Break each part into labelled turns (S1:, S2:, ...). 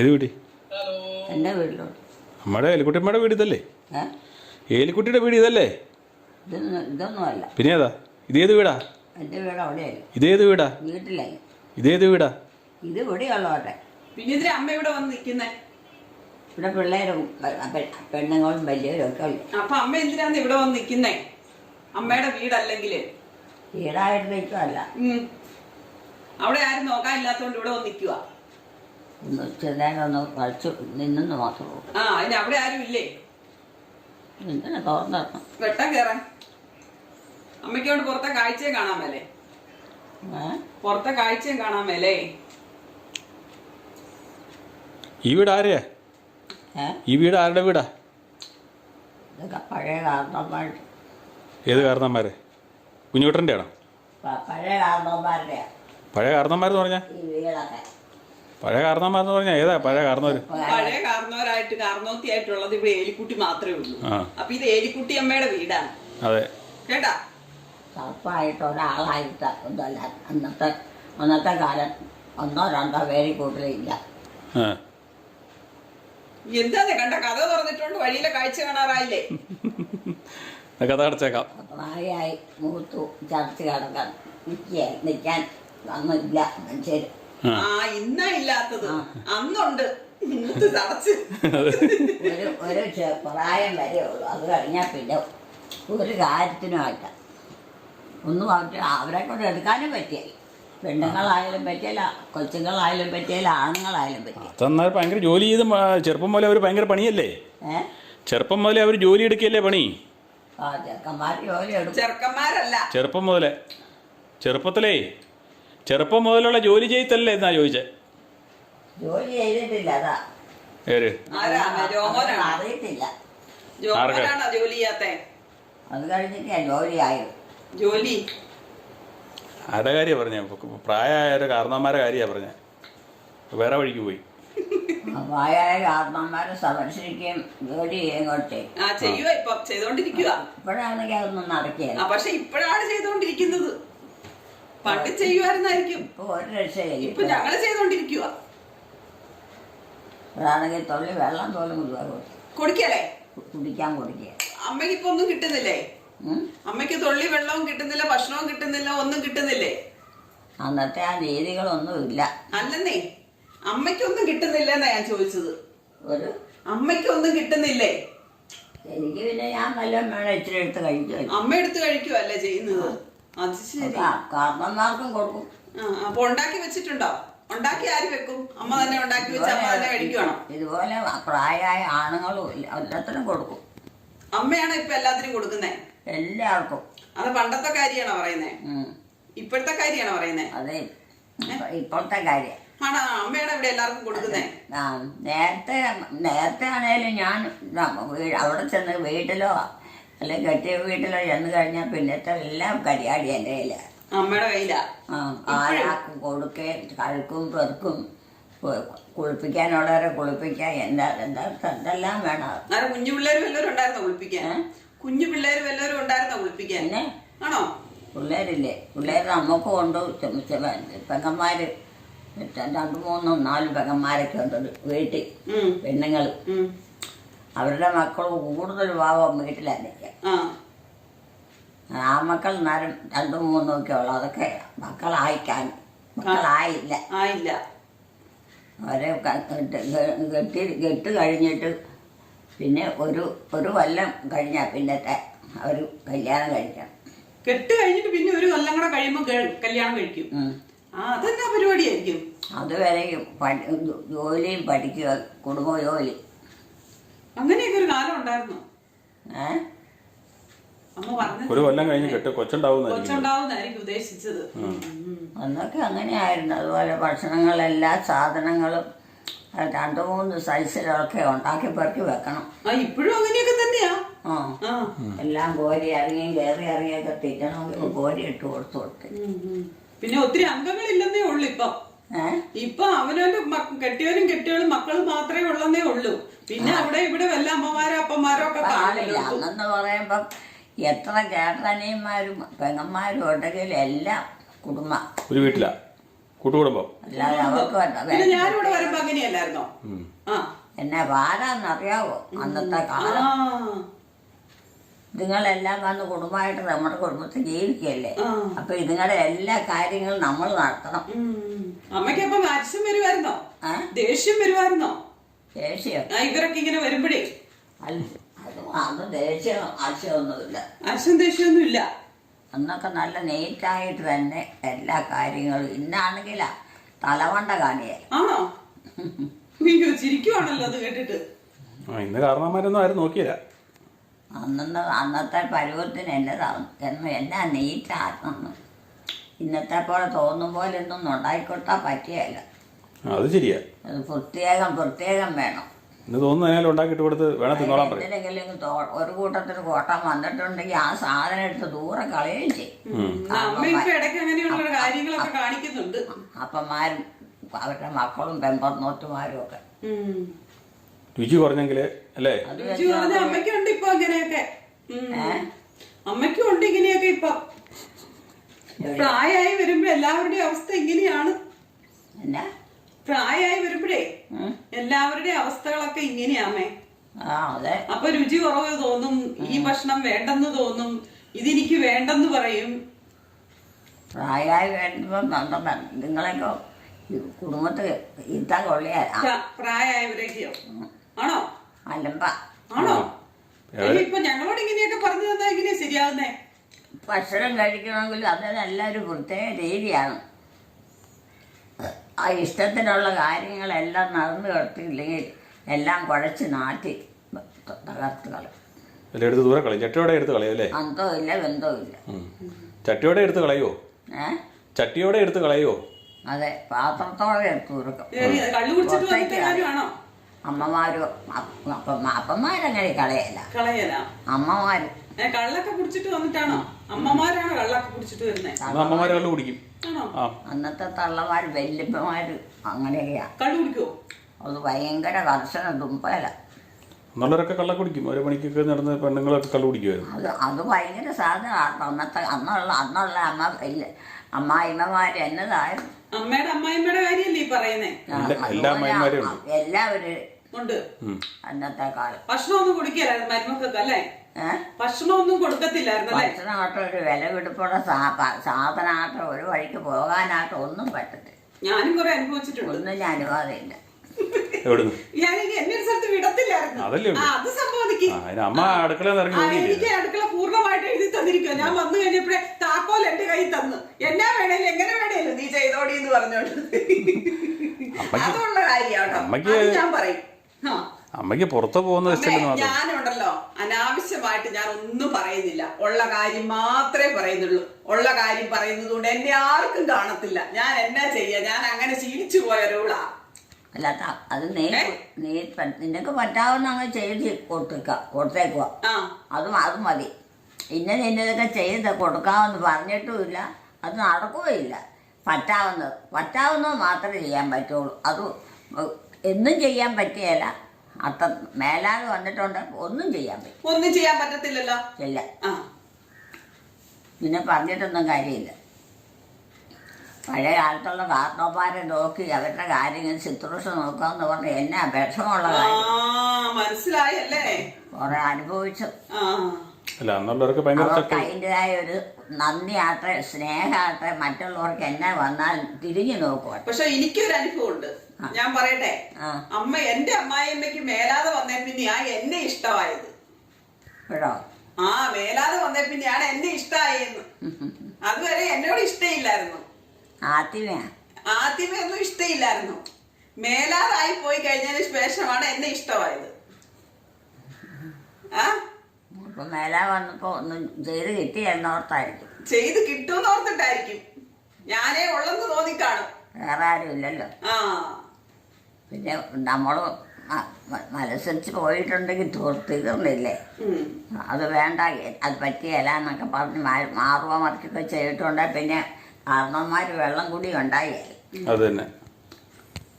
S1: ഏത് വീടി?
S2: എന്റെ വീട്ടിലോട്ട്
S1: നമ്മുടെ ഏലിക്കുട്ടിയമ്മയുടെ വീട് ഇതല്ലേ? ഏലിക്കുട്ടിയുടെ വീട് ഇതല്ലേ?
S2: ഇതൊന്നും ഇതൊന്നുമല്ല.
S1: പിന്നെ ഏതാ? ഇതേത് വീടാ?
S2: എന്റെ വീട് അവിടെയല്ല
S1: ഇതേത് വീടാ?
S2: വീട്ടിലായി.
S1: ഇതേത് വീടാ?
S2: ഇത് ഇവിടെയുള്ളവട്ടെ
S3: പിന്നെ ഇതിന് അമ്മ ഇവിടെ വന്ന് നിൽക്കുന്നേ?
S2: ഇവിടെ പിള്ളേരും പെണ്ണുങ്ങളും വലിയവരും ഒക്കെ
S3: അപ്പൊ അമ്മ എന്തിനാന്ന് ഇവിടെ വന്ന് നിൽക്കുന്നേ? അമ്മയുടെ വീടല്ലെങ്കിൽ
S2: വീടായിട്ട് നിൽക്കുമല്ല
S3: അവിടെ ആരും നോക്കാനില്ലാത്തോണ്ട് ഇവിടെ വന്ന് നിൽക്കുക
S2: ചെറുതായിട്ട് ഒന്ന് കളിച്ചു നിന്നെന്ന് മാത്രമേ ഉള്ളൂ.
S3: ആ അതിന് അവിടെ ആരും ഇല്ലേ?
S2: എന്തിനാ തുറന്നിടണം
S3: വെട്ടം കയറാൻ അമ്മയ്ക്കോണ്ട് പുറത്തെ കാഴ്ചയും കാണാൻ മേലേ. പുറത്തെ കാഴ്ചയും കാണാൻ മേലേ.
S1: ഈ വീട് ആരെയാ? ഈ വീട് ആരുടെ വീടാ?
S2: ഇതൊക്കെ പഴയ കാരണവന്മാരുടെ
S1: ഏത് കാരണന്മാരെ കുഞ്ഞുകുട്ടന്റെ ആണോ
S2: പഴയ കാരണന്മാരുടെ
S1: പഴയ കാരണന്മാരെന്ന് പറഞ്ഞാൽ
S2: ഈ വീടൊക്കെ.
S1: പഴയ കാരണന്മാരെന്ന് പറഞ്ഞാൽ ഏതാ പഴയ കാരണവർ
S3: പഴയ കാരണവരായിട്ട് കാരണവത്തിയായിട്ടുള്ളത് ഇവിടെ ഏലിക്കുട്ടി മാത്രമേ ഉള്ളൂ.
S1: ആ.
S3: അപ്പൊ ഇത് ഏലിക്കുട്ടി അമ്മയുടെ വീടാണ്.
S1: അതെ.
S3: കേട്ടാ?
S2: സർപ്പായിട്ട് ഒരാളായിട്ട് ഒന്നുമല്ല. അന്നത്തെ അന്നത്തെ കാലം ഒന്നോ രണ്ടോ പേര് കൂടുതലില്ല
S1: ആ.
S3: എന്താ കണ്ട കഥ തുറന്നിട്ടുണ്ട്? വഴിയിലെ കാഴ്ച കാണാറായില്ലേ?
S1: കഥ അടച്ചേക്കാം.
S2: പ്രായമായി മൂത്തു ചർച്ച കിടക്കാൻ നിൽക്കുക നിൽക്കാൻ അന്നില്ല മനുഷ്യർ
S1: ആ.
S3: ഇന്ന ഇല്ലാത്തത്. അന്നുണ്ട്. തടച്ച്.
S2: ഒരു ഒരു ചെ- പ്രായം വരെ ഉള്ളൂ. അത് കഴിഞ്ഞാൽ പിന്നെ ഒരു കാര്യത്തിനുമായിട്ട ഒന്നും അവർ അവരെ കൊണ്ട് എടുക്കാനും പറ്റിയായി. പെണ്ണുങ്ങളായാലും പറ്റിയല്ല കൊച്ചുങ്ങളായാലും പറ്റിയല്ല ആണുങ്ങളായാലും പറ്റിയ
S1: അതെന്നാൽ ഭയങ്കര ജോലി ചെയ്ത് മ- ചെറുപ്പം മുതലേ അവർ ഭയങ്കര പണിയല്ലേ? ചെറുപ്പം മുതലേ അവർ ജോലി എടുക്കുകയല്ലേ പണി?
S2: ആ ചെക്കന്മാർ ജോലി എടുക്കും.
S3: ചെറുക്കന്മാരല്ല.
S1: ചെറുപ്പം മുതലേ. ചെറുപ്പത്തിലേ. ചെറുപ്പം മുതലുള്ള ജോലി ചെയ്തല്ലേ എന്നാ ചോദിച്ചേ?
S2: ജോലി ചെയ്തിട്ടില്ല അതാ.
S1: ഏര്?
S3: ആരാ? രോമോനാണ്
S2: അറിയത്തില്ല.
S3: ജോമോനാണോ ജോലി ചെയ്യാത്തെ?
S2: അത് കഴിഞ്ഞിട്ട് ഞാൻ
S3: ജോലി
S1: ആരുടെ കാര്യമാണ് പറഞ്ഞേ? പ്രായമായ ഒരു കാരണന്മാരെ കാര്യമാണ് പറഞ്ഞ. വേറെ വഴിക്ക് പോയി.
S2: പ്രായമായ കാരണന്മാരെ സംരക്ഷിക്കുകയും ജോലി ചെയ്യുകയും കൂടെ ചെയ്യും
S3: ആ ചെയ്യുക ഇപ്പൊ. ചെയ്തോണ്ടിരിക്കുക
S2: ഇപ്പോഴാണെങ്കിൽ അതൊന്നും നടക്കുക
S3: ആ പക്ഷെ ഇപ്പോഴാണ് ചെയ്തോണ്ടിരിക്കുന്നത്. പണ്ട് ചെയ്യുമായിരുന്നായിരിക്കും
S2: ഇപ്പൊ ഒരു രക്ഷയില്ല.
S3: ഇപ്പൊ ഞങ്ങൾ ചെയ്തോണ്ടിരിക്കുക
S2: അതാണെങ്കിൽ തൊള്ളി വെള്ളം തോലും കുടി-
S3: കൊടുക്കല്ലേ
S2: കുടിക്കാൻ കൊടുക്കുക.
S3: അമ്മയ്ക്ക് ഇപ്പൊ ഒന്നും കിട്ടുന്നില്ലേ? അമ്മയ്ക്ക് തൊള്ളി വെള്ളവും കിട്ടുന്നില്ല ഭക്ഷണവും കിട്ടുന്നില്ല ഒന്നും കിട്ടുന്നില്ലേ?
S2: അന്നത്തെ ആ രീതികളൊന്നും ഇല്ല.
S3: അല്ലെന്നേ അമ്മയ്ക്കൊന്നും കിട്ടുന്നില്ല എന്നാ ഞാൻ ചോദിച്ചത്.
S2: ഒരു?
S3: അമ്മയ്ക്കൊന്നും കിട്ടുന്നില്ലേ?
S2: എനിക്ക് പിന്നെ ഞാൻ നല്ല വേണം ഇച്ചിരി എടുത്ത് കഴിക്കും
S3: അമ്മ എടുത്ത് കഴിക്കുവല്ലേ ചെയ്യുന്നത്? അത് ശരി.
S2: കാരണന്മാർക്കും കൊടുക്കും.
S3: അപ്പൊ ഉണ്ടാക്കി വെച്ചിട്ടുണ്ടോ? ഉണ്ടാക്കി ആര് വെക്കും? അമ്മ തന്നെ ഉണ്ടാക്കി വെച്ച് അമ്മ തന്നെ കഴിക്കണം
S2: ഇതുപോലെ പ്രായമായ ആണുങ്ങളും എല്ലാത്തിനും കൊടുക്കും.
S3: അമ്മയാണോ ഇപ്പൊ എല്ലാത്തിനും കൊടുക്കുന്നേ?
S2: എല്ലാവർക്കും.
S3: അത് പണ്ടത്തെ കാര്യമാണോ പറയുന്നേ? ഇപ്പോഴത്തെ കാര്യമാണോ പറയുന്നേ?
S2: അതെ ഇപ്പോഴത്തെ കാര്യം.
S3: ആണോ? അമ്മയാണ് ഇവിടെ എല്ലാവർക്കും കൊടുക്കുന്നേ?
S2: നേരത്തെ നേരത്തെ ആണേലും ഞാൻ അവിടെ ചെന്ന് വീട്ടിലോ അല്ലെങ്കിൽ കെട്ടിയ വീട്ടിലോ ചെന്ന് കഴിഞ്ഞാൽ പിന്നത്തെ എല്ലാം കരിയാടി എന്റെ കയ്യില.
S3: അമ്മയുടെ കയ്യിലാ?
S2: ആരാക്കും കൊടുക്കേ കഴുക്കും പെറുക്കും കുളിപ്പിക്കാനുള്ളവരെ കുളിപ്പിക്കാൻ എന്താ എന്താ എന്തെല്ലാം വേണം?
S3: ആരെ കുഞ്ഞു പിള്ളേർ വല്ലവരും ഉണ്ടായിരുന്നോ കുളിപ്പിക്കാൻ? കുഞ്ഞു പിള്ളേർ വല്ലവരും ഉണ്ടായിരുന്നോ കുളിപ്പിക്കാൻ? ആണോ?
S2: പിള്ളേരില്ലേ? പിള്ളേർ നമുക്ക് കൊണ്ട് ചെ- പെങ്ങന്മാര് രണ്ട് മൂന്നും നാലും പെങ്ങന്മാരൊക്കെ ഉണ്ട് വീട്ടിൽ. പെണ്ണുങ്ങൾ അവരുടെ മക്കൾ കൂടുതൽ ഭാവം വീട്ടിലാണ്
S3: ആ.
S2: മക്കൾ നേരം രണ്ടും മൂന്നും ഒക്കെ ഉള്ളു. അതൊക്കെ മക്കളായിക്കാൻ മക്കളായില്ല.
S3: ആയില്ല.
S2: അവരെ കെട്ട് കെട്ടി കഴിഞ്ഞിട്ട് പിന്നെ ഒരു ഒരു കൊല്ലം കഴിഞ്ഞാൽ പിന്നത്തെ അവർ കല്യാണം കഴിക്കാം.
S3: കെട്ട് കഴിഞ്ഞിട്ട് പിന്നെ ഒരു കൊല്ലം കൂടെ കഴിയുമ്പോൾ കല്യാണം കഴിക്കും. അതെന്താ പരിപാടിയായിരിക്കും?
S2: അതുവരെയും ജോലിയും പഠിക്കുക കുടുംബ ജോലി.
S3: അങ്ങനെയൊക്കെ ഒരു കാലം ഉണ്ടായിരുന്നു.
S1: ഒരു കൊല്ലം കഴിഞ്ഞ് കെട്ട് കൊച്ചുണ്ടാവുന്നതായിരിക്കും.
S3: കൊച്ചുണ്ടാവുന്നായിരിക്കും ഉദ്ദേശിച്ചത്.
S2: അന്നൊക്കെ അങ്ങനെയായിരുന്നു. അതുപോലെ ഭക്ഷണങ്ങളെല്ലാ സാധനങ്ങളും രണ്ടു മൂന്ന് സൈസിലൊക്കെ ഉണ്ടാക്കി പെറുക്കി വെക്കണം.
S3: ആ ഇപ്പോഴും അങ്ങനെയൊക്കെ തന്നെയാ.
S2: എല്ലാം കോരി ഇറങ്ങിയും കയറി ഇറങ്ങിയൊക്കെ തിന്നണമെങ്കിൽ കോരി ഇട്ട് കൊടുത്തു കൊടുത്ത്.
S3: പിന്നെ ഒത്തിരി അംഗങ്ങളില്ലെന്നേ ഉള്ളു ഇപ്പൊ. ഇപ്പൊ അവനവന്റെ മക്ക- കെട്ടിയവനും കെട്ടിയവനും മക്കൾ മാത്രമേ ഉള്ളെന്നേ ഉള്ളൂ. പിന്നെ അവിടെ ഇവിടെ വല്ല അമ്മമാരോ അപ്പന്മാരോ ഒക്കെ
S2: അന്നെന്ന് പറയുമ്പം എത്ര ചേട്ടനിയന്മാരും പെങ്ങന്മാരും ഉണ്ടെങ്കിൽ എല്ലാം കുടുംബ.
S1: ഒരു വീട്ടിലാ? കൂട്ടുകുടുംബം?
S2: അല്ലാതെ അവർക്ക് വേണ്ട.
S3: പിന്നെ ഞാനിവിടെ വരുമ്പോ അങ്ങനെയല്ലായിരുന്നോ?
S1: ഉം.
S3: ആ.
S2: എന്നെ വാരാന്നറിയാവോ അന്നത്തെ
S3: ആ.
S2: കാലം നിങ്ങളെല്ലാം വന്ന് കുടുംബമായിട്ട് നമ്മുടെ കുടുംബത്തിൽ ജീവിക്കുകയല്ലേ?
S3: ആ.
S2: അപ്പൊ ഇതുങ്ങളുടെ എല്ലാ കാര്യങ്ങളും നമ്മൾ നടത്തണം.
S3: അമ്മയ്ക്ക് അപ്പൊ അരിശം വരുമായിരുന്നോ ദേഷ്യം വരുമായിരുന്നോ
S2: ദേഷ്യം.
S3: ആ ഇവരൊക്കെ ഇങ്ങനെ വരുമ്പോഴേ.
S2: അത് ദേഷ്യം ആവശ്യമൊന്നുമില്ല
S3: അരിശം ദേഷ്യമൊന്നും ഇല്ല
S2: അന്നൊക്കെ നല്ല നീറ്റായിട്ട് തന്നെ എല്ലാ കാര്യങ്ങളും ഇന്നാണെങ്കില തലവണ്ട കാണിയെ.
S3: ആണോ? ചിരിക്കുവാണല്ലോ അത് കേട്ടിട്ട്.
S1: ആ ഇന്ന് കാരണവന്മാരൊന്നും ആരും നോക്കിയില്ല.
S2: അന്നന്ന് അന്നത്തെ പരുവത്തിന് എന്നും എന്ന് എന്നാ നീറ്റായിരുന്നു ഇന്നത്തെ പോലെ തോന്നും പോലെ ഒന്നും ഉണ്ടായിക്കൊട്ടാ പറ്റിയല്ല.
S1: അത് ശരിയാ.
S2: അത് പ്രത്യേകം പ്രത്യേകം വേണം.
S1: ഇന്ന് തോന്നുന്നതിനാലും ഉണ്ടാക്കിയിട്ട് കൊടുത്ത് വേണം തിന്നോളാൻ പറയും.
S2: എന്തിനെങ്കിലും ഒരു കൂട്ടത്തിന് കോട്ടം വന്നിട്ടുണ്ടെങ്കിൽ ആ സാധനം എടുത്ത് ദൂരെ കളയുകയും ചെയ്യും.
S3: ഉം. അമ്മ ഇപ്പൊ ഇടയ്ക്ക് അങ്ങനെയുള്ള കാര്യങ്ങളൊക്കെ കാണിക്കുന്നുണ്ട്.
S2: അപ്പന്മാരും അവരുടെ മക്കളും പെമ്പർന്നോറ്റുമാരും ഒക്കെ.
S3: ഉം.
S1: രുചി കുറഞ്ഞെങ്കിൽ അല്ലേ?
S3: രുചി പറഞ്ഞ അമ്മയ്ക്കുണ്ട് ഇപ്പൊ അങ്ങനെയൊക്കെ ഉം. അമ്മയ്ക്കും ഉണ്ട് ഇങ്ങനെയൊക്കെ ഇപ്പൊ. പ്രായമായി വരുമ്പോ എല്ലാവരുടെയും അവസ്ഥ ഇങ്ങനെയാണ്.
S2: എന്നാ?
S3: പ്രായമായി വരുമ്പോഴേ
S2: ഉം?
S3: എല്ലാവരുടെയും അവസ്ഥകളൊക്കെ ഇങ്ങനെയാമേ.
S2: ആ അതെ.
S3: അപ്പൊ രുചി കുറവ് തോന്നും ഈ ഭക്ഷണം വേണ്ടെന്ന് തോന്നും ഇതെനിക്ക് വേണ്ടെന്ന് പറയും.
S2: പ്രായമായി വരുമ്പം സ്വന്തം നിങ്ങളൊക്കെ ഈ കുടുംബത്തിൽ ഇരുത്താൻ കൊള്ളിയാ?
S3: പ്രാ- പ്രായമായവരൊക്കെയോ
S2: അലമ്പ.
S3: ആണോ? ഇപ്പൊ ഞങ്ങളോട് ഇങ്ങനെയൊക്കെ പറഞ്ഞു തന്നാ ഇങ്ങനെയാ ശരിയാവുന്നേ?
S2: ഭക്ഷണം കഴിക്കണമെങ്കിൽ അതിനെല്ലാം പ്രത്യേക രീതിയാണ്. ആ ഇഷ്ടത്തിനുള്ള കാര്യങ്ങളെല്ലാം നടന്നു കിട്ടിയില്ലെങ്കിൽ എല്ലാം കുഴച്ച് നാട്ടി തകർത്ത് കളയും.
S1: എല്ലാം എടുത്ത് ദൂരെ കളയും. ചട്ടിയോടെ എടുത്ത് കളയും അല്ലേ?
S2: അന്തോ ഇല്ല ബന്ധോ ഇല്ല.
S1: ചട്ടിയോടെ എടുത്ത് കളയോ
S2: ഏ?
S1: ചട്ടിയോടെ എടുത്ത് കളയോ
S2: അതെ പാത്രത്തോടെ എടുത്ത്
S3: അത് കള്ളു കുടിച്ചിട്ട് കാര്യമാണോ?
S2: അമ്മമാരും അപ്പ- അപ്പം അപ്പന്മാരങ്ങനെ കളയല്ല
S3: കളയല?
S2: അമ്മമാര്.
S3: കള്ളൊക്കെ കുടിച്ചിട്ട് വന്നിട്ടാണോ? അമ്മമാരാണ് കള്ളൊക്കെ കുടിച്ചിട്ട്
S1: വരുന്നത് കുടിക്കും.
S2: അന്നത്തെ തള്ളമാര് വല്യപ്പമാര് അങ്ങനെയാ
S3: കള്ളു കുടിക്കോ
S2: അത് ഭയങ്കര കർശന തുമ്പല.
S1: നല്ലവരൊക്കെ കള്ള കുടിക്കും. ഒരു മണിക്കൊക്കെ നടന്ന് പെണ്ണുങ്ങളൊക്കെ കള്ള കുടിക്കുമായിരുന്നു
S2: അത് അത് ഭയങ്കര സാധനമാണ് അന്നത്തെ അന്നുള്ള അന്നുള്ള അമ്മ ഇല്ല അമ്മായിമ്മമാര് എന്നതായിരുന്നു.
S3: അമ്മയുടെ അമ്മായിമ്മയുടെ കാര്യമല്ലേ ഈ പറയുന്നേ?
S2: എല്ലാവരും
S3: ഉണ്ട്.
S2: അന്നത്തെ കാലം.
S3: ഭക്ഷണം ഒന്നും കുടിക്കലായിരുന്നു മരുമക്കൊക്കെ അല്ലേ
S2: ഭക്ഷണമൊന്നും
S3: ഭക്ഷണം ഒന്നും കൊടുക്കത്തില്ലായിരുന്നു അല്ലേ
S2: ഭക്ഷണമായിട്ട് ഒരു വില പിടിപ്പുള്ള സാധനമായിട്ട് ഒരു വഴിക്ക് പോകാനായിട്ട് ഒന്നും പറ്റത്തില്ല.
S3: ഞാനും കുറെ അനുഭവിച്ചിട്ടുണ്ട്.
S2: ഒന്നും അനുവാദമില്ല.
S3: എനിക്ക് അടുക്കള പൂർണമായിട്ട് എഴുതി തന്നിരിക്കുക ഞാൻ വന്നു കഴിഞ്ഞപ്പോഴേ താക്കോൽ എന്റെ കയ്യിൽ തന്നു. എന്നാ വേണേലും എങ്ങനെ വേണേലും നീ ചെയ്തോടി എന്ന് പറഞ്ഞോണ്ട് അതുള്ള കാര്യാട്ടോ ഞാൻ പറയും.
S1: അമ്മയ്ക്ക് പുറത്തു പോകുന്ന ഇഷ്ടമില്ലെന്ന്
S3: ഞാനുണ്ടല്ലോ. അനാവശ്യമായിട്ട് ഞാൻ ഒന്നും പറയുന്നില്ല. ഉള്ള കാര്യം മാത്രമേ പറയുന്നുള്ളൂ. ഉള്ള കാര്യം പറയുന്നത് കൊണ്ട് എന്നെ ആർക്കും കാണത്തില്ല. ഞാൻ എന്നാ ചെയ്യാ? ഞാൻ അങ്ങനെ ശീലിച്ചു പോയ ഒരാളാ
S2: അല്ല അത് നീ നീ നിനക്ക് പറ്റാവുന്ന അങ്ങ് ചെയ്ത് കൊടുത്തേക്ക കൊടുത്തേക്കുക
S3: ആ.
S2: അത് അത് മതി. ഇന്ന ഇന്നതൊക്കെ ചെയ്ത് കൊടുക്കാമെന്ന് പറഞ്ഞിട്ടുമില്ല അത് നടക്കുകയില്ല. പറ്റാവുന്നത് പറ്റാവുന്നത് മാത്രമേ ചെയ്യാൻ പറ്റുള്ളൂ. അത് എന്നും ചെയ്യാൻ പറ്റിയല്ല. അത്ര മേലാതെ വന്നിട്ടുണ്ട് ഒന്നും ചെയ്യാൻ പറ്റും
S3: ഒന്നും ചെയ്യാൻ പറ്റത്തില്ലല്ലോ?
S2: ഇല്ല.
S3: ആ.
S2: പിന്നെ പറഞ്ഞിട്ടൊന്നും കാര്യമില്ല. പഴയ കാലത്തുള്ള കാർണോമാരെ നോക്കി അവരുടെ കാര്യങ്ങൾ ശുശ്രൂഷ നോക്കാന്ന് പറഞ്ഞ എന്നെ അപേക്ഷമുള്ള
S3: മനസ്സിലായല്ലേ?
S2: കുറെ അനുഭവിച്ചു.
S1: അല്ല അന്നുള്ളവർക്ക് ഭയങ്കര
S2: അവർക്ക് അതിന്റെതായ ഒരു നന്ദിയാട്ടെ സ്നേഹമാട്ടെ മറ്റുള്ളവർക്ക് എന്നെ വന്നാൽ തിരിഞ്ഞു നോക്കുക
S3: പക്ഷെ എനിക്കൊരു അനുഭവം ഉണ്ട് ഞാൻ പറയട്ടെ അമ്മ എന്റെ അമ്മായിയമ്മയ്ക്ക് മേലാതെ വന്നേ പിന്നെയാ എന്നെ ഇഷ്ടമായത്. ആ മേലാതെ വന്നേ പിന്നെയാണ് എന്നെ ഇഷ്ടമായെന്ന്. അതുവരെ എന്നോട് ഇഷ്ടയില്ലായിരുന്നു. ആദ്യമൊന്നും ഇഷ്ടയില്ലായിരുന്നു. മേലാതായി പോയി കഴിഞ്ഞതിന് ശേഷമാണ് എന്നെ ഇഷ്ടമായത്. ആ?
S2: മേലാ വന്നപ്പോ ഒന്നും ചെയ്ത് കിട്ടിയെന്നോർത്തായിരിക്കും
S3: ചെയ്ത് കിട്ടുമെന്നോർത്തിട്ടായിരിക്കും ഞാനേ ഉള്ളെന്ന് തോന്നിക്കാണും.
S2: വേറെ ആരും ഇല്ലല്ലോ
S3: ആ.
S2: പിന്നെ നമ്മൾ മനസ്സരിച്ച് പോയിട്ടുണ്ടെങ്കിൽ തീർ- തീർന്നില്ലേ അത് വേണ്ട അത് പറ്റിയല്ല എന്നൊക്കെ പറഞ്ഞ് മാറുക മറിച്ചൊക്കെ ചെയ്തിട്ടുണ്ടെ പിന്നെ കാരണന്മാർ വെള്ളം കൂടി ഉണ്ടായി.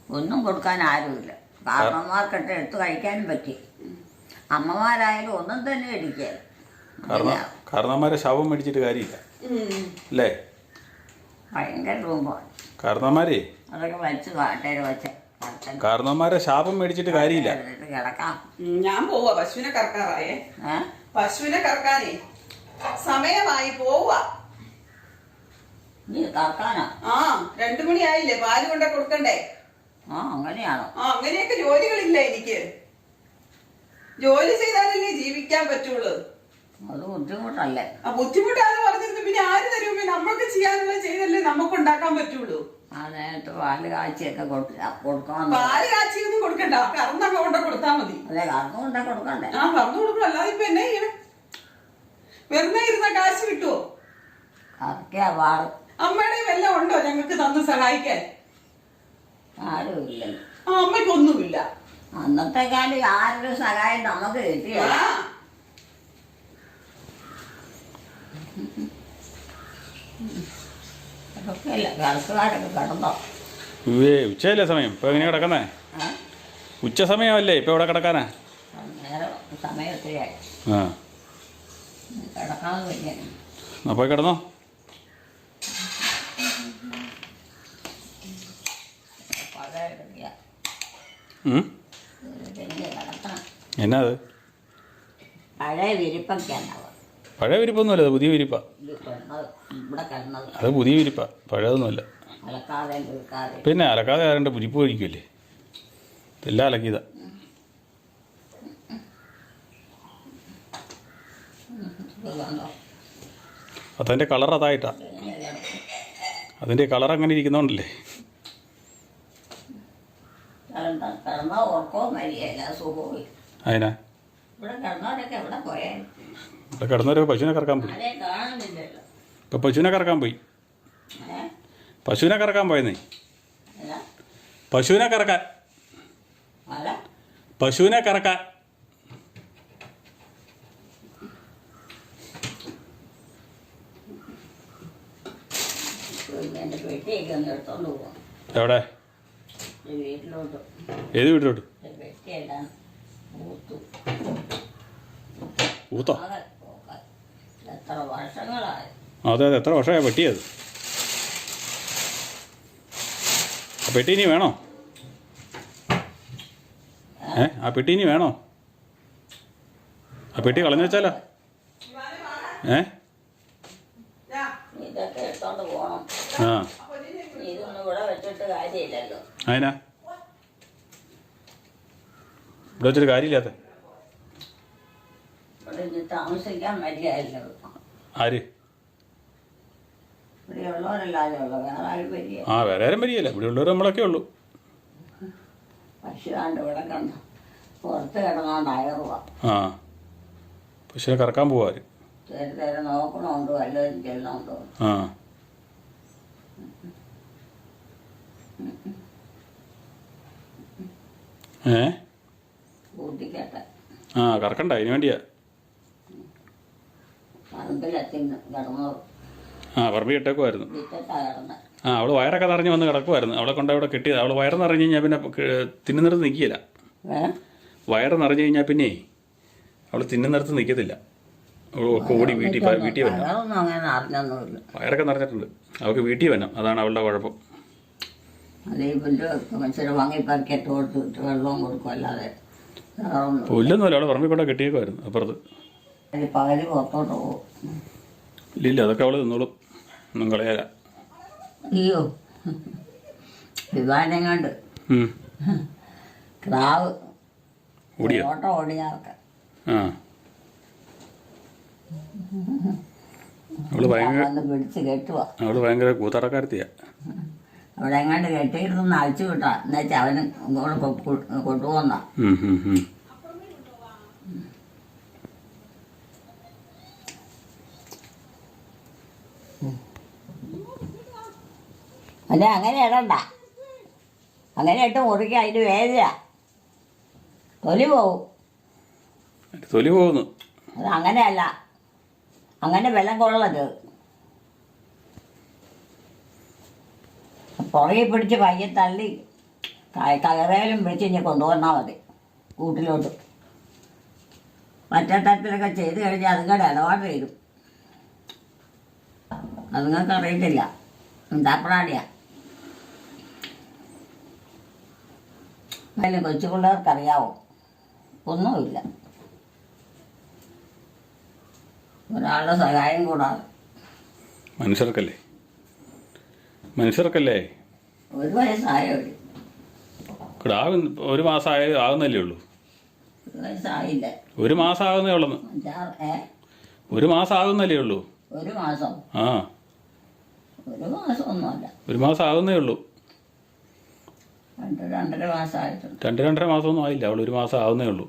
S2: ഒന്നും കൊടുക്കാൻ ആരുമില്ല. കാരണന്മാർക്കിട്ട് എടുത്തു കഴിക്കാനും പറ്റി. അമ്മമാരായാലും ഒന്നും തന്നെ
S1: ഇടിക്കാൻ കാരണന്മാരെ ശവം മേടിച്ചിട്ട് കാര്യമില്ല. അല്ലേ?
S2: ഭയങ്കര രൂപമാണ്
S1: കാരണന്മാരെ
S2: അതൊക്കെ വലിച്ചു കാട്ടേര് വെച്ച്. കിടക്കാൻ
S1: കാരണവന്മാരെ ശാപം മേടിച്ചിട്ട് കാര്യമില്ല.
S2: കിടക്കാം.
S3: ഞാൻ പോവാ പശുവിനെ കറക്കാറായേ.
S2: ഏ?
S3: പശുവിനെ കറക്കാനേ. സമയമായി പോവാ.
S2: നീ കറക്കാനോ?
S3: ആ രണ്ടു മണിയായില്ലേ പാൽ കൊണ്ട കൊടുക്കണ്ടേ?
S2: ആ അങ്ങനെയാണോ?
S3: ആ അങ്ങനെയൊക്കെ ജോലികളില്ല എനിക്ക്. ജോലി ചെയ്താലല്ലേ ജീവിക്കാൻ പറ്റുള്ളൂ.
S2: അത് ബുദ്ധിമുട്ടല്ലേ?
S3: ആ ബുദ്ധിമുട്ടാന്ന് പറഞ്ഞിരുന്നു പിന്നെ ആര് തരും? പിന്നെ നമ്മൾക്ക് ചെയ്യാനുള്ള ചെയ്തല്ലേ നമുക്ക് ഉണ്ടാക്കാൻ പറ്റുള്ളൂ.
S2: ആ നേരത്ത് പാൽ കാച്ചിയൊക്കെ കൊടുക്ക കൊടുക്കണം
S3: പാൽ കാച്ചിയൊന്നും കൊടുക്കണ്ട. കറന്നൊക്കെ കൊണ്ട കൊടുത്താ മതി.
S2: അതെ കറന്നു കൊണ്ട കൊടുക്കണ്ടേ?
S3: ആ പറഞ്ഞു കൊടുക്കണം. അല്ലാതെ ഇപ്പൊ എന്നെ ചെയ്യണം? വെറുതെ ഇരുന്ന കാശ് കിട്ടുവോ?
S2: കറക്കിയാ പാട്.
S3: അമ്മയുടെ വല്ലതും ഉണ്ടോ ഞങ്ങൾക്ക് തന്ന് സഹായിക്കാൻ?
S2: ആരും ഇല്ല
S3: ആ അമ്മയ്ക്കൊന്നുമില്ല.
S2: അന്നത്തെ കാലം ആരുടെ സഹായം നമുക്ക് കിട്ടിയോ
S1: ഉവ്വേ ഉച്ചയല്ലേ സമയം? ഇപ്പൊ എങ്ങനെയാ കിടക്കുന്നേ? ഉച്ച സമയമല്ലേ? ഇപ്പൊ ഇവിടെ കിടക്കാനാ? ആ. എന്നാ പോയി കിടന്നോ. എന്നാ അത്?
S2: പഴയ വിരിപ്പൊക്കെ ഉണ്ടാവുക
S1: പഴയ വിരിപ്പൊന്നുമല്ല അത് പുതിയ വിരിപ്പാ. അത് പുതിയ വിരിപ്പാ പഴയതൊന്നുമല്ല. പിന്നെ അലക്കാതെ ആരണ്ട് പുരിപ്പ് കഴിക്കുമല്ലേ എല്ലാം അലക്കിയതാ. അതതിന്റെ കളർ അതായിട്ടാ. അതിന്റെ കളർ അങ്ങനെ ഇരിക്കുന്നോണ്ടല്ലേ? അതിനാ
S2: ഇവിടെ കിടന്നവരൊക്കെ എവിടെ പോയാൽ
S1: ഇവിടെ കിടന്നവരൊക്കെ പശുവിനെ കറക്കാൻ പോയി.
S2: ആരെയും കാണുന്നില്ലല്ലോ.
S1: ഇപ്പം പശുവിനെ കറക്കാൻ പോയി.
S2: ഏ?
S1: പശുവിനെ കറക്കാൻ പോയെന്നേ.
S2: അല്ല.
S1: പശുവിനെ കറക്കാൻ.
S2: അല്ല.
S1: പശുവിനെ കറക്കാൻ.
S2: പിന്നെ എന്റെ പെട്ടിയൊക്കെ ഒന്ന് എടുത്തോണ്ട് പോകാം
S1: എവിടെ?
S2: വീട്ടിലോട്ട്.
S1: ഏത് വീട്ടിലോട്ട്?
S2: ഊത്തു
S1: അതെ അതെ എത്ര വർഷമായ പെട്ടിയത് ആ പെട്ടി ഇനി വേണോ? ഏ? ആ പെട്ടി ഇനി വേണോ? ആ പെട്ടി കളഞ്ഞു വെച്ചാലോ? ഏ? ആ. അതിനാ ഇവിടെ വെച്ചൊരു കാര്യമില്ലാത്ത.
S2: താമസിക്കാൻ
S1: ആര്? ആ വേറെ ആരും വരികയില്ല. ഇവിടെ ഉള്ളവർ നമ്മളൊക്കെ ഉള്ളൂ.
S2: പുറത്ത് കിടന്നോണ്ട് അയറുക
S1: ആ പശുവിനെ കറക്കാൻ
S2: പോവാ നോക്കണമുണ്ട് വല്ലതും ചെല്ലുന്നുണ്ടോ?
S1: ആ. ഏ? ആ കറക്കണ്ട അതിന് വേണ്ടിയാ. ആ പറമ്പി ഇട്ടേക്കുമായിരുന്നു
S2: വിറ്റത്താ
S1: ആ അവൾ വയറൊക്കെ നിറഞ്ഞ് വന്ന് കിടക്കുമായിരുന്നു അവളെ കൊണ്ട് അവിടെ കിട്ടിയത്. അവൾ വയറ് നിറഞ്ഞു കഴിഞ്ഞാൽ പിന്നെ തിന്നുന്നിടത്ത് നിൽക്കില്ല വയറ് നിറഞ്ഞു കഴിഞ്ഞാൽ പിന്നെ അവൾ തിന്നുന്നിടത്ത് നിൽക്കത്തില്ല അവൾ ഒക്കെ ഓടി വീട്ടിൽ വീട്ടിൽ വരണം. വയറൊക്കെ നിറഞ്ഞിട്ടുണ്ട്. അവൾക്ക് വീട്ടിൽ വരണം. അതാണ് അവളുടെ കുഴപ്പം.
S2: അതേപോലെ ഈ പുല്ല് ഇച്ചിരി വാങ്ങിപ്പറിക്കിട്ട് കൊടുത്തിട്ട് വെള്ളവും കൊടുക്കും അല്ലാതെ.
S1: പുല്ലൊന്നുമല്ല അവിടെ പറമ്പിൽ കൊണ്ടാ കെട്ടിയേക്കുമായിരുന്നു അപ്പുറത്ത്.
S2: പകൽ പുറത്തോട്ട് പോകും.
S1: ഇല്ല ഇല്ല അതൊക്കെ അവൾ നിന്നോളും ഒന്നും കളയാല
S2: അയ്യോ. വിമാനം കണ്ട്.
S1: ഉം.
S2: ക്രാവ്.
S1: ഓടിയോ?
S2: ഓട്ടം ഓടിയാൾക്ക്
S1: ആ. അവൾ ഭയങ്കര അവൾ ഭയങ്കര കൂത്തടക്കാരത്തിയാ
S2: അവിടെ എങ്ങാണ്ട് കെട്ടിയിരുന്ന് അഴിച്ചു വിട്ടാ. എന്നുവെച്ചാൽ അവന് ഇങ്ങോട്ട്
S1: കൊണ്ടുപോന്ന.
S2: അല്ല അങ്ങനെ ഇടണ്ട. അങ്ങനെ ഇട്ട് മുറിക്കുക അതിന് വേദന തൊലി പോവും.
S1: തൊലി പോകുന്നു.
S2: അത് അങ്ങനെയല്ല. അങ്ങനെ വെള്ളം കൊള്ളരുത്. പുറകെ പിടിച്ച് പയ്യൻ തള്ളി കയറേലും പിടിച്ച് ഇനി കൊണ്ടുവന്നാൽ മതി കൂട്ടിലോട്ട്. മറ്റേ തരത്തിലൊക്കെ ചെയ്ത് കഴിഞ്ഞാൽ അതുങ്ങളുടെ ഇടപാട് വരും. അതുങ്ങൾക്ക് അറിയത്തില്ല എന്താപ്രാണിയാ? അതിന് കൊച്ചു പിള്ളേർക്കറിയാവോ ഒന്നുമില്ല. ഒരാളുടെ സഹായം കൂടാതെ.
S1: മനുഷ്യർക്കല്ലേ? മനുഷ്യർക്കല്ലേ?
S2: ഒരു വയസ്സായവര്
S1: കിടാവ് ഒരു മാസം ആയ ആകുന്നല്ലേ ഉള്ളൂ.
S2: ഒരു വയസ്സായില്ല.
S1: ഒരു മാസം ആകുന്നേ
S2: ഏ?
S1: ഒരു മാസം ആകുന്നല്ലേ ഉള്ളൂ.
S2: ഒരു മാസം.
S1: ആ.
S2: ഒരു മാസം ഒന്നുമല്ല
S1: ഒരു മാസം ആകുന്നേ ഉള്ളൂ.
S2: രണ്ട് രണ്ടര മാസമായിട്ടുണ്ട്
S1: രണ്ട് രണ്ടര മാസമൊന്നും ആയില്ല. അവൾ ഒരു മാസം ആവുന്നേ ഉള്ളൂ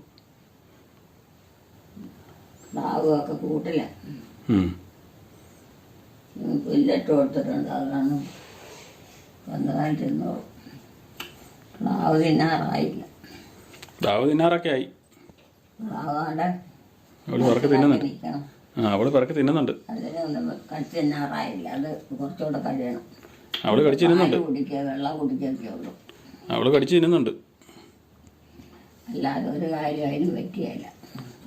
S2: കൂട്ടില്ല
S1: ഉം.
S2: പുല്ലിട്ട് കൊടുത്തിട്ടുണ്ട്. വന്നതായി പ്ലാവ് തിന്നാറായില്ല.
S1: പ്ലാവ് തിന്നാറൊക്കെ ആയി.
S2: പ്ലാവാടെ
S1: അവൾ പിറക്ക് തിന്നുന്നുണ്ട്. ആ അവൾ പിറക്ക് തിന്നുന്നുണ്ട്.
S2: അതിനൊന്നും കടിച്ച് തിന്നാറായില്ല. അത് കുറച്ചുകൂടെ കഴിയണം.
S1: അവൾ കടിച്ച് തിന്നുന്നുണ്ട്.
S2: കുടിക്കുക വെള്ളം കുടിക്കുകയൊക്കെ ഉള്ളൂ.
S1: അവൾ കടിച്ച് തിന്നുന്നുണ്ട്.
S2: അല്ലാതെ ഒരു കാര്യം അതിന് പറ്റിയല്ല.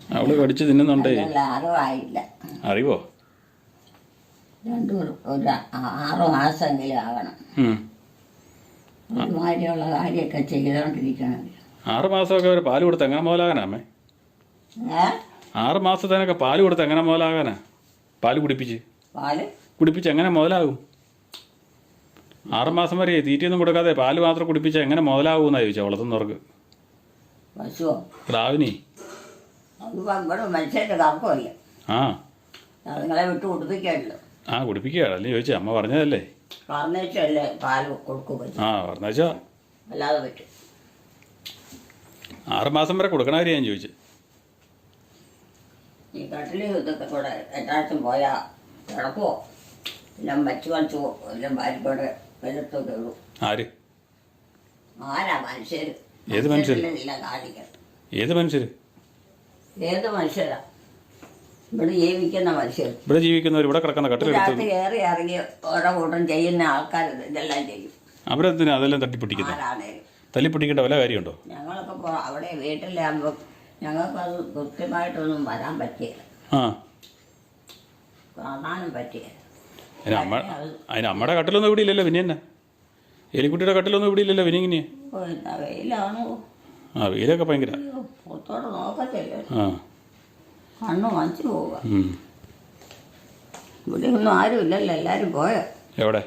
S1: അവൾ കടിച്ച് തിന്നുന്നുണ്ടേ.
S2: അതിനുള്ള അറിവായില്ല
S1: അറിവോ?
S2: രണ്ടു ഒരു ആറു മാസമെങ്കിലും ആകണം. ഒരുമാതിരിയുള്ള കാര്യമൊക്കെ ചെയ്തുകൊണ്ടിരിക്കണം
S1: ആറ് മാസമൊക്കെ അവർ പാൽ കൊടുത്ത് എങ്ങനെ മുതലാകാനാ അമ്മേ? ആറ് മാസത്തേനൊക്കെ പാൽ കൊടുത്ത് എങ്ങനെ മുതലാകാനാ? പാൽ കുടിപ്പിച്ച്.
S2: പാൽ?
S1: കുടിപ്പിച്ച് എങ്ങനെ മുതലാകും? ആറ് മാസം വരെ തീറ്റയൊന്നും കൊടുക്കാതെ പാൽ മാത്രം കുടിപ്പിച്ച് എങ്ങനെ മുതലാകുമെന്നാണ് ചോദിച്ചാൽ വളർത്തുന്നവർക്ക്?
S2: പശുവോ? കറക്കമല്ലേ
S1: ആ.
S2: അതുങ്ങളെ വിട്ട് കുടിപ്പിക്കല്ലോ
S1: ആ കുടിപ്പിക്കുകയാണ്. അല്ലെങ്കിൽ ചോദിച്ചേ അമ്മ പറഞ്ഞതല്ലേ?
S2: പറഞ്ഞേച്ചല്ലേ പാൽ കൊടുക്കും പറ്റും
S1: ആ പറഞ്ഞാച്ചാ
S2: അല്ലാതെ പറ്റും.
S1: ആറ് മാസം വരെ കൊടുക്കണ കാര്യം ഞാൻ ചോദിച്ചു.
S2: ഈ കട്ടിൽ ഇതൊക്കെ കൂടെ എല്ലായിടത്തും പോയാൽ കിടക്കുവോ? എല്ലാം വച്ച് വച്ചു എല്ലാം ഭാര്യക്കൂടെ വെളുത്തൊക്കെ ഉള്ളൂ
S1: ആര്?
S2: ആരാ മനുഷ്യർ
S1: ഏത് മനുഷ്യര്?
S2: ഇല്ല കാണിക്കണം.
S1: ഏത് മനുഷ്യർ
S2: ഏത് മനുഷ്യരാ? ഇവിടെ ജീവിക്കുന്ന മനുഷ്യർ.
S1: ഇവിടെ ജീവിക്കുന്നവർ ഇവിടെ കിടക്കുന്ന കട്ടിലെടുത്ത്
S2: രാത്രി കയറി ഇറങ്ങി ഓരോ കൂട്ടം ചെയ്യുന്ന ആൾക്കാർ ഇതെല്ലാം ചെയ്യും.
S1: അവരെന്തിനാ അതെല്ലാം തട്ടിപ്പിടിക്കുന്നത്
S2: ആരാണേലും
S1: തല്ലിപ്പൊട്ടിക്കേണ്ട വല്ല കാര്യമുണ്ടോ?
S2: ഞങ്ങളൊക്കെ പോ- അവിടെ വീട്ടിലാകുമ്പോൾ ഞങ്ങൾക്കത് കൃത്യമായിട്ടൊന്നും വരാൻ പറ്റിയില്ല.
S1: ആ.
S2: കാണാനും പറ്റിയില്ല.
S1: അതിന് അമ്മ അതിന് അമ്മയുടെ കട്ടിലൊന്നും ഇവിടെ ഇല്ലല്ലോ പിന്നെ എന്നാ? എലിക്കുട്ടിയുടെ കട്ടിലൊന്നും ഇവിടെ ഇല്ലല്ലോ പിന്നെ ഇങ്ങനെ
S2: ഓ, എന്നാ വെയിലാണോ?
S1: ആ വെയിലൊക്കെ ഭയങ്കര.
S2: അയ്യോ, പുറത്തോട്ട് നോക്കത്തില്ല.
S1: ആ.
S2: കണ്ണ് വാങ്ങിച്ചു പോവുക. ഇവിടെ ഒന്നും ആരും ഇല്ലല്ലോ എല്ലാവരും പോയോ?
S1: എവിടെ?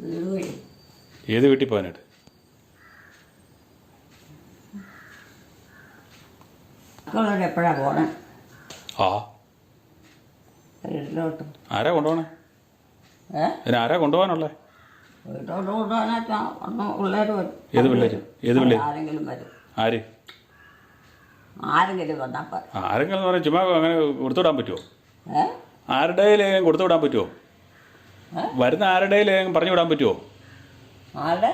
S2: വീട് വഴി.
S1: ഏത് വീട്ടിൽ പോകാനായിട്ട്?
S2: മക്കളോട് എപ്പോഴാണ് പോണേ?
S1: ആ.
S2: വീട്ടിലോട്ട്.
S1: ആരാ കൊണ്ടുപോകണേ
S2: ഏ?
S1: അതിന് ആരാ കൊണ്ടുപോകാനുള്ളേ?
S2: വീട്ടോട്ട് കൊണ്ടുപോകാനായിട്ട് അന്ന് പിള്ളേർ വരും.
S1: ഏത് ഏത്
S2: ആരെങ്കിലും വരും.
S1: ആര്?
S2: ആരെങ്കിലും വന്നാൽ പോരെ
S1: ആരെങ്കിലും എന്ന് പറയാൻ ചുമ്മാ അങ്ങനെ കൊടുത്തുവിടാൻ പറ്റുമോ
S2: ഏ?
S1: ആരുടെയിലേക്കും കൊടുത്തുവിടാൻ പറ്റുമോ വരുന്ന ആരുടെയിലേക്കും പറഞ്ഞു വിടാൻ പറ്റുമോ
S2: ആരുടെ?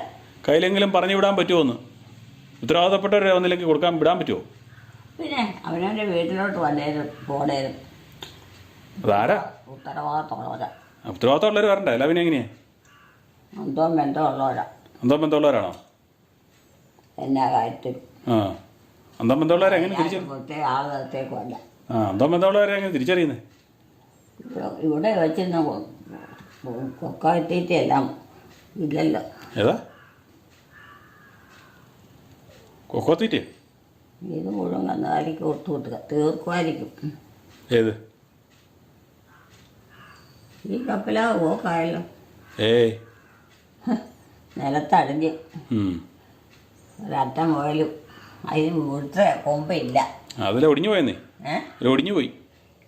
S1: കയ്യിലെങ്കിലും പറഞ്ഞു വിടാൻ പറ്റുമോ എന്ന് ഉത്തരവാദിത്തപ്പെട്ടവരെ ഒന്നിലേക്ക് കൊടുക്കാൻ വിടാൻ പറ്റുമോ
S2: പിന്നെ അവനവന്റെ വീട്ടിലോട്ട് വന്നേരും പോണേരും.
S1: അതാരാ?
S2: ഉത്തരവാദിത്തമുള്ളവരാ.
S1: ഉത്തരവാദിത്തമുള്ളവർ വരണ്ടേ അല്ല പിന്നെ എങ്ങനെയാ?
S2: എന്തോ ബന്ധമുള്ളവരാ.
S1: എന്തോ ബന്ധമുള്ളവരാണോ?
S2: എന്നാ കാര്യത്തിൽ
S1: ആ. അന്തം ബന്ധമുള്ളവരെ എങ്ങനെ തിരിച്ചറിയും?
S2: പ്രത്യേക ആൾ നിർത്തേക്കുമല്ല
S1: ആ അന്തം ബന്ധമുള്ളവരെ എങ്ങനെ തിരിച്ചറിയുന്നത്
S2: ഇവിടെ വെച്ചിരുന്ന കൊക്കാത്തീറ്റ എല്ലാം ഇല്ലല്ലോ.
S1: ഏതാ? കൊക്കോത്തീറ്റേ
S2: ഇത് മുഴുവൻ കന്നുകാലിക്ക് കൊടുത്തു കൊടുക്കുക. തീർക്കുമായിരിക്കും.
S1: ഏത്?
S2: ഈ കപ്പലാ പോക്കായല്ലോ
S1: ഏയ്.
S2: നിലത്തടിഞ്ഞ്. ഒരറ്റം പോയാലും അതിന് ഇത്ര കൊമ്പില്ല.
S1: അതിലെ ഒടിഞ്ഞു പോയെന്നേ? ഏഹ് ഒടിഞ്ഞു പോയി.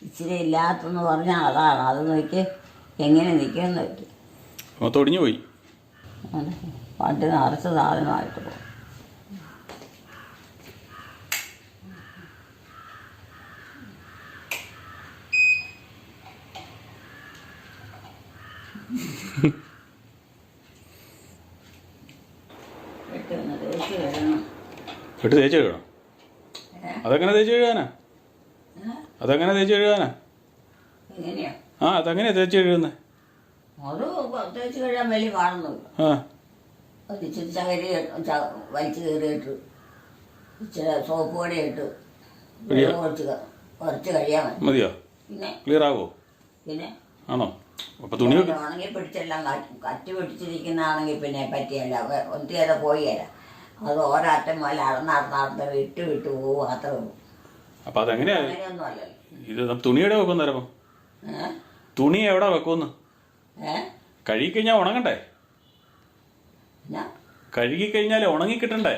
S2: ഇച്ചിരി ഇല്ലാത്തെന്ന് പറഞ്ഞാൽ അതാണ് അത് നോക്കി എങ്ങനെ നിൽക്കുമെന്ന് വെച്ചു
S1: മൊത്തം ഒടിഞ്ഞു പോയി.
S2: പണ്ട് നിറച്ച സാധനമായിട്ട് പോകും വെട്ടുന്ന തേച്ച് കഴുകണം.
S1: കെട്ട് തേച്ച് കഴുകണം? അതെങ്ങനെ തേച്ച് കഴുകാനാ? അതെങ്ങനെ തേച്ച് കഴുകാനാ? ആ അതെങ്ങനെയാ തേച്ച് കഴുകുന്നത്
S2: തേച്ച് കഴുകാൻ വലിയ പാടൊന്നുമില്ല.
S1: ആ.
S2: ഇച്ചിരി ചകരി ഇച്ചിരി സോപ്പ് പൊടി ഇട്ട് വെള്ളം കുറച്ച് ക- കുറച്ച് കഴിയാൻ
S1: മതിയോ?
S2: പിന്നെ?
S1: ക്ലിയർ ആകുമോ
S2: പിന്നെ?
S1: ആണോ? തുണി.
S2: ഉണങ്ങി പിടിച്ചെല്ലാം കറ്റ് പിടിച്ചിരിക്കുന്നതാണെങ്കിൽ പിന്നെ പറ്റിയല്ല. ഒത്തിരി പോയല്ല അത് ഓരാറ്റം പോലെ നടന്ന് നടന്ന് വിട്ട് വിട്ട് പോകും അത്രേ ഉള്ളൂ.
S1: അപ്പം അതെങ്ങനെയാ?
S2: അങ്ങനെയൊന്നും അല്ലല്ലോ
S1: ഇത് തുണി എവിടെ വെക്കും നേരം
S2: ഏ?
S1: തുണി എവിടെ വെക്കുമെന്ന് കഴുകി കഴിഞ്ഞാ ഉണങ്ങണ്ടേ? കഴുകി കഴിഞ്ഞാൽ ഉണങ്ങി കിട്ടണ്ടേ?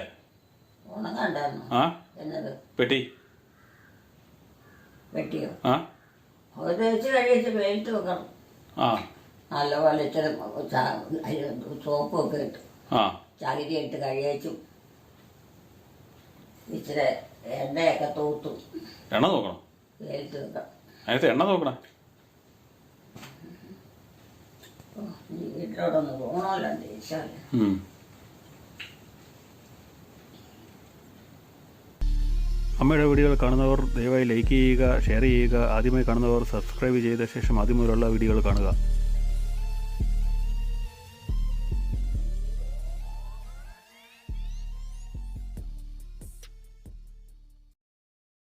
S2: ഉണങ്ങണ്ടായിരുന്നു.
S1: ആ?
S2: എന്നത്?
S1: പെട്ടി?
S2: വെട്ടിയോ
S1: ആ?
S2: ഒരു വെക്കണം.
S1: ആ.
S2: നല്ലപോലെ ഇച്ചിരി സോപ്പ് ഒക്കെ സോപ്പൊക്കെ ഇട്ട്
S1: ആ.
S2: ചകിരി ഇട്ട് കഴിയച്ചും ഇച്ചിരി എണ്ണയൊക്കെ തൂത്തും.
S1: എണ്ണ നോക്കണം അതിനകത്ത് എണ്ണ നോക്കണം
S2: ഓ, ഈ വീട്ടിലോട്ടൊന്ന് പോകണമല്ലോ ഈശോല്ലേ
S1: ഉം. അമ്മയുടെ വീഡിയോകൾ കാണുന്നവർ ദയവായി ലൈക്ക് ചെയ്യുക ഷെയർ ചെയ്യുക ആദ്യമായി കാണുന്നവർ സബ്സ്ക്രൈബ് ചെയ്ത ശേഷം ആദ്യം മുതലുള്ള വീഡിയോകൾ കാണുക.